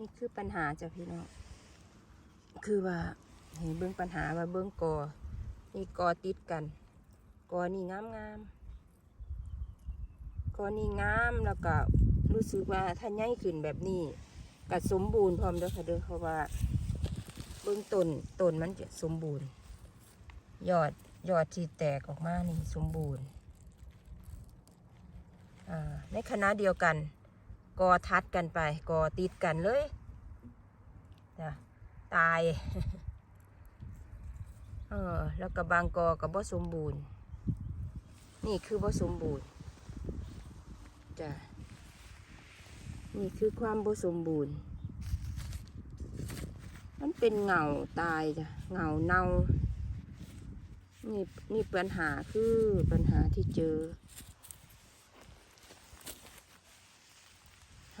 นี่คือปัญหาจ้ะพี่น้อง คือว่าเห็นเบื้องปัญหาว่าเบื้องกอ นี่กอติดกัน กอนี่งามงามกอนี่งามแล้วก็รู้สึกว่าถ้าใหญ่ขึ้นแบบนี้ก็สมบูรณ์พร้อมเด้อค่ะเด้อเพราะว่าเบื้องต้นต้นมันจะสมบูรณ์ ยอดยอดที่แตกออกมานี่สมบูรณ์ในคณะเดียวกัน กอทัดกันไป กอติดกันเลยจ้ะตายเออแล้วก็บางกอกับบ่สมบูรณ์ นี่คือบ่สมบูรณ์จ้ะนี่คือความบ่สมบูรณ์ มันเป็นเงาตายจ้ะเงาเน่านี่นี่ปัญหาคือปัญหาที่เจอ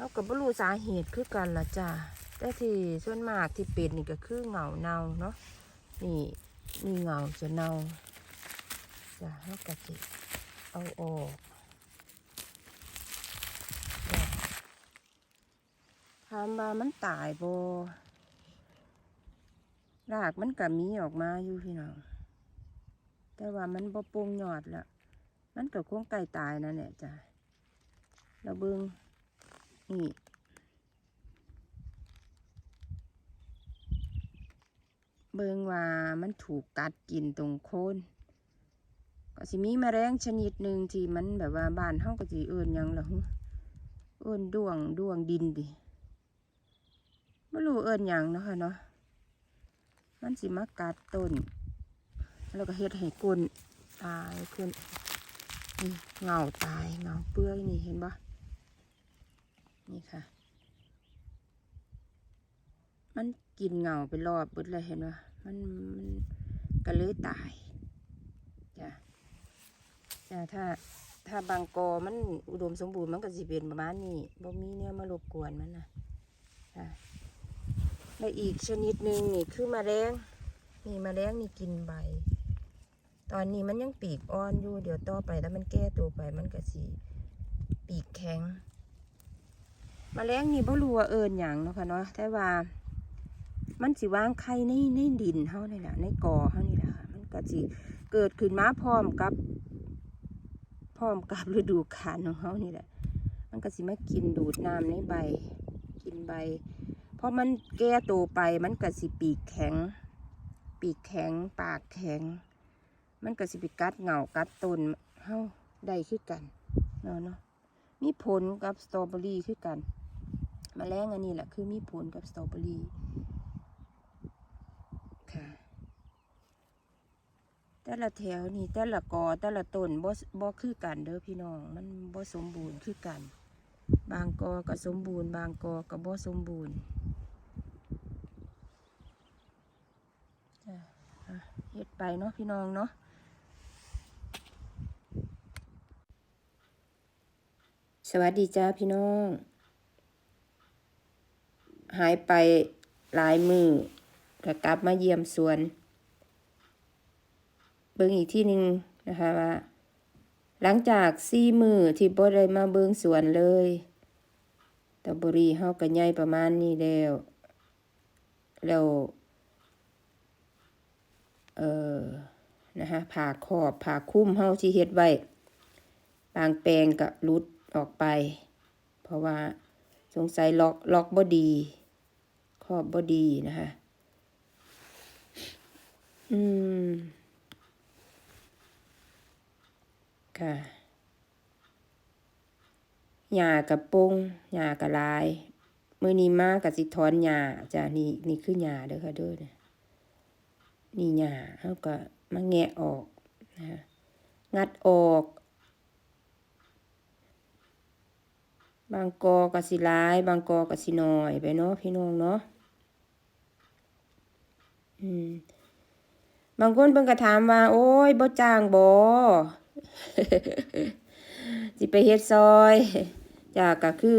เขากับบรู้สาเหตุคือกันละจ้ะแต่ที่ส่วนมากที่เป็นนี่ก็คือเหงาเน่าเนาะนี่นี่เงาจะเน่าจ้ะเขากะจิเอาออกจ้ะถามว่ามันตายโบรากมันก็มีออกมาอยู่พี่น้อง แต่ว่ามันบ่โปร่งยอดล้วมันก็คงใกล้ตายนั่นแหละจ้ะเราเบิง นี่เบิงว่ามันถูกกัดกินตรงโคนก็สิมีแมลงชนิดหนึ่งที่มันแบบว่าบ้านเฮาก็สิเอิ้นยังล่ะเอิ้นด้วงด้วงดินดิไม่รู้เอิ้นยังเนาะค่ะเนาะมันสิมากัดต้น แล้วก็เฮ็ดให้ก้นตายขึ้นนี่เงาตายเงาเปื่อยนี่เห็นปะ นี่ค่ะ มันกินเงาไปรอบบิดเลยเห็นปะมันมันก็เลยตายจ้ะจ้ะถ้าถ้าบางกอมันอุดมสมบูรณ์มันก็สิเป็นประมาณนี้บ่มีเนี่ยมารบกวนมันนะจ้ะและอีกชนิดหนึ่งนี่คือมแมลงนี่มแมลงนี่กินใบ ตอนนี้มันยังปีกอ่อนอยู่ เดี๋ยวต่อไปแล้วมันแก้ตัวไปมันก็สีปีกแข็ง แมลงนี่บ่รู้ว่าเอิญอย่างเนาะค่ะเนาะแต่ว่ามันสิวางไข่ในในดินเฮานี่แหละในกอเฮานี่แหละค่ะมันก็สิเกิดขึ้นมาพร้อมกับ พร้อมกับฤดูกาลของเฮานี่แหละ มันก็สิมากินดูดน้ำในใบ กินใบพอมันแก้ตัวไปมันก็สิปีกแข็ง ปีกแข็ง ปากแข็ง มันก็สิไปกัดเหงากัดต้นเฮาได้คือกันเนาะเนาะมีผลกับสตรอเบอรี่คือกัน มแมลงอันนี้แหละคือมีผลกับสตรอเบอรี่ค่ะ แต่ละแถวนี่แต่ละกอแต่ละต้นบ่บ่คือกันเด้อพี่น้องมันบ่สมบูรณ์คือกัน บางกอก็สมบูรณ์ บางกอก็บ่สมบูรณ์อะเฮ็ดไปเนาะพี่น้องเนาะสวัสดีจ้าพี่น้อง หายไปหลายมือก็กลับมาเยี่ยมสวน เบิ่งอีกที่หนึ่งนะคะว่า หลังจากสี่มือที่บ่ได้มาเบิ่งสวนเลยตะบุรีเฮาก็ใหญ่ประมาณนี้แล้ว แล้ว เอ่อนะคะผ่าขอบผ่าคุ้มเฮาที่เฮ็ดไว้บางแปลงก็หลุดออกไป เพราะว่าสงสัยล็อกล็อกบ่ดี ขอบบดีนะคะ อืม ค่ะหญ้ากับปงหญ้ากับลายมื้อนี้มากกับสิถอนหญ้าจ้ะนี่นี่คือหญ้าเด้อค่ะเด้อเนี่ยนี่หญ้าเฮาก็มาแงะออกนะคะงัดออก บางกอก็สิลาย บางกอก็สิน้อยไปเนาะพี่น้องเนาะ อืม บางคนเพิ่นก็ถามว่า โอ้ยบ่จ้างบ่สิไปเฮ็ดซอยจ้าก็คือ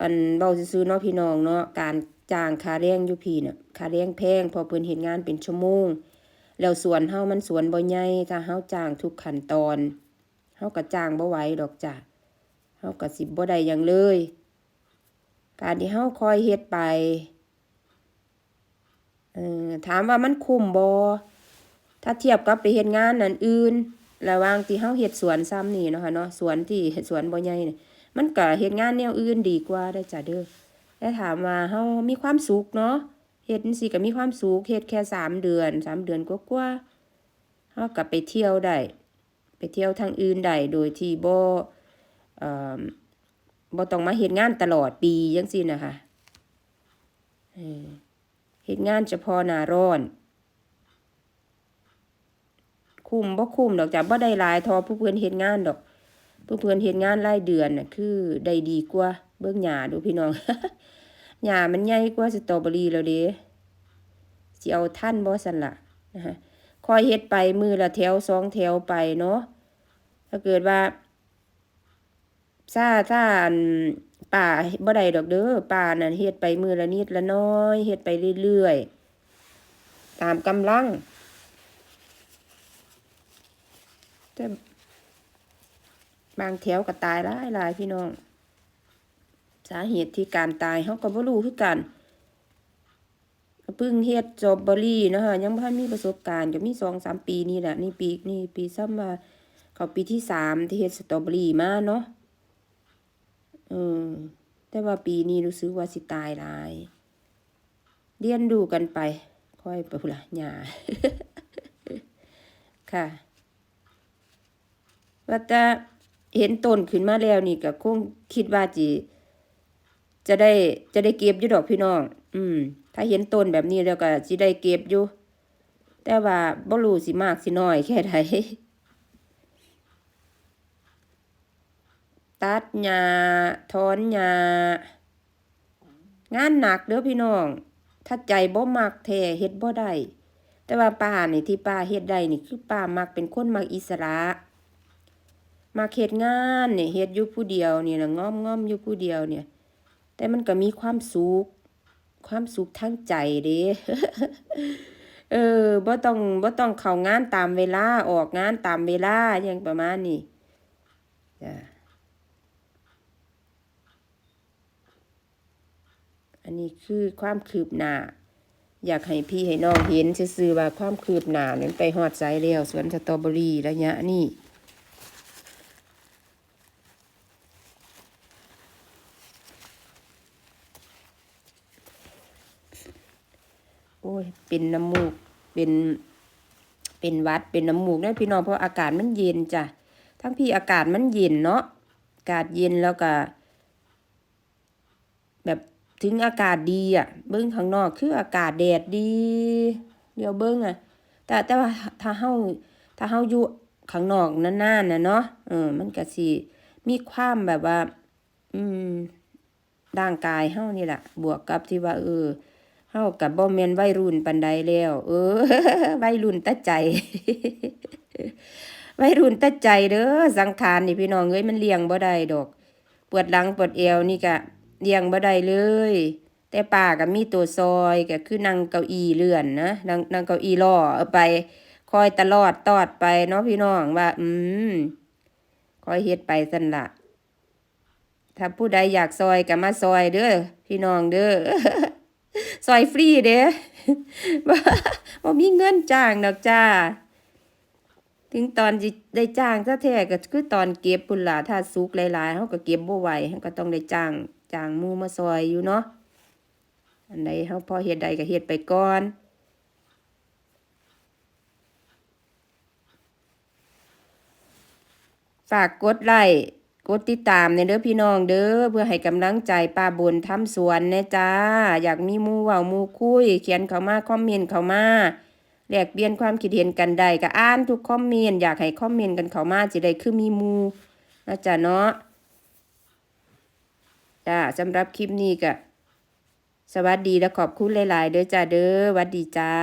อันเว้าซื่อเนาะพี่น้องเนาะการจ้างคาแรงอยู่พี่น่ะคาแรงแพงพอเพิ่นเฮ็ดงานเป็นชั่วโมง แล้วสวนเฮามันสวนบ่ใหญ่ถ้าเฮาจ้างทุกขั้นตอนเฮาก็จ้างบ่ไหวดอกจ้ะเฮาก็สิบ่ได้หยังเลย การที่เฮาคอยเฮ็ดไป เออถามว่ามันคุ้มบ่ถ้าเทียบกับไปเฮ็ดงานอันอื่น ระวางที่เฮาเฮ็ดสวนซ้ำนี่เนาะค่ะเนาะสวนที่สวนบ่ใหญ่นี่มันก็เฮ็ดงานแนวอื่นดีกว่าเด้จ้ะเด้อแต่ถามว่าเฮามีความสุขเนาะเฮ็ดจังซี่ก็มีความสุขเฮ็ดแค่สามเดือนสามเดือนกว่าๆเฮาก็ไปเที่ยวได้ไปเที่ยวทางอื่นได้โดยที่บ่เอ่อบ่ต้องมาเฮ็ดงานตลอดปีจังซี่นะคะเออ เฮ็ดงานเฉพาะหน้าร้อน คุ้มบ่คุ้มดอกจ้ะบ่ได้หลายทอผู้เพิ่อนเฮ็ดงานดอก ผู้เพิ่อนเฮ็ดงานรายเดือนน่ะคือได้ดีกว่า เบิ่งหญ้าดูพี่น้องหญ้ามันใหญ่กว่าสตรอเบอรี่แล้วเด้สิเอาทันบ่ซั่นล่ะนะฮะคอยเฮ็ดไปมือละแถวสองแถวไปเนาะถ้าเกิดว่าซ่าซ่าอัน ป่าบ่ได้ดอกเด้อป่านั่นเฮ็ดไปมือละนิดละน้อยเฮ็ดไปเรื่อยๆ ตามกำลังแต่บางแถวก็ตายหลายหลายพี่น้อง สาเหตุที่การตายเขาก็บ่รู้คือกันเพิ่งเฮ็ดจบบรี่นะคะยังบ่ทันมีประสบการณ์ก็มีสองสามปีนี่แหละนี่ปีนี่ปีซ้ำว่าเขาปีที่สามที่เฮ็ดสตรอเบอรี่มาเนาะ เออ แต่ว่าปีนี้รู้สึกว่าสิตายหลาย เรียนดูกันไป ค่อยไปพุ่ละหญ้าค่ะว่าแต่เห็นต้นขึ้นมาแล้วนี่ก็คงคิดว่าจิจะได้จะได้เก็บอยู่ดอกพี่น้อง อืม ถ้าเห็นต้นแบบนี้แล้วก็สิได้เก็บอยู่ แต่ว่าบ่รู้สิมากสิน้อยแค่ใด ตัดหญ้าถอนหญ้างานหนักเด้อพี่น้อง ถ้าใจบ่มักแท้เฮ็ดบ่ได้ แต่ว่าป้านี่ที่ป้าเฮ็ดได้นี่คือป้ามักเป็นคนมักอิสระมาเฮ็ดงานเนี่ยเฮ็ดอยู่ผู้เดียวนี่นะง้อมง้อมอยู่ผู้เดียวเนี่ย แต่มันก็มีความสุขความสุขทั้งใจเด้เออบ่ต้องบ่ต้องเข้างานตามเวลาออกงานตามเวลาอย่างประมาณนี้จ้ะ อันนี้คือความคืบหน้าอยากให้พี่ให้น้องเห็นซื่อว่าความคืบหน้านั้นไปฮอดไสแล้วสวนสตรอเบอรี่ระยะนี้โอ้ย เป็นน้ำมูก เป็น เป็นวัด เป็นน้ำมูกนะพี่น้องเพราะอากาศมันเย็นจ้ะ ทั้งพี่อากาศมันเย็นเนาะ อากาศเย็นแล้วก็ แบบ ถึงอากาศดีอะ เบิ้งข้างนอกคืออากาศแดดดี เดี๋ยวเบิ้งอะ แต่แต่ว่าถ้าเฮาถ้าเฮาอยู่ข้างนอกนานๆน่ะเนาะเออ มันก็สิมีความแบบว่า อืมร่างกายเฮานี่แหละบวกกับที่ว่า เออเฮากับบ่แม่นวัยรุ่นปานใดแล้ว เออวัยรุ่นตะใจวัยรุ่นตะใจเด้อสังขารนี่พี่น้องเอ้ยมันเลี้ยงบ่ได้ดอก ปวดหลังปวดเอวนี่ก็ เลี้ยงบ่ได้เลย แต่ป้าก็มีตัวซอยก็คือนั่งเก้าอี้เลื่อนนะนั่งนั่งเก้าอี้ล้อเอาไป คอยตลอดตอดไปเนาะพี่น้องว่า อืมคอยเฮ็ดไปสั่นละถ้าผู้ใดอยากซอยก็มาซอยเด้อพี่น้องเด้อซอยฟรีเด้บ่บ่มีเงินจ้างดอกจ้า ถึงตอนได้จ้างซะแท้ก็คือตอนเก็บพุ่นล่ะถ้าสุกหลายๆเฮาก็เก็บบ่ไหวเฮาก็ต้องได้จ้าง จ้างมูมาซอยอยู่เนาะอันใดเฮาพอเฮ็ดได้ก็เฮ็ดไปก่อนฝากกดไลค์กดติดตามในเด้อพี่น้องเด้อเพื่อให้กำลังใจป้าบนทำสวนนะจ้า อยากมีมูเว้ามูคุย เขียนเขามาคอมเมนต์เขามาแลกเปลี่ยนความคิดเห็นกันได้ก็อ่านทุกคอมเมนต์อยากให้คอมเมนต์กันเขามาสิได้คือมีมูนะจ๊ะเนาะ จ้าสำหรับคลิปนี้ก็สวัสดีและขอบคุณหลาย ๆ เด้อจ้าเด้อสวัสดีจ้า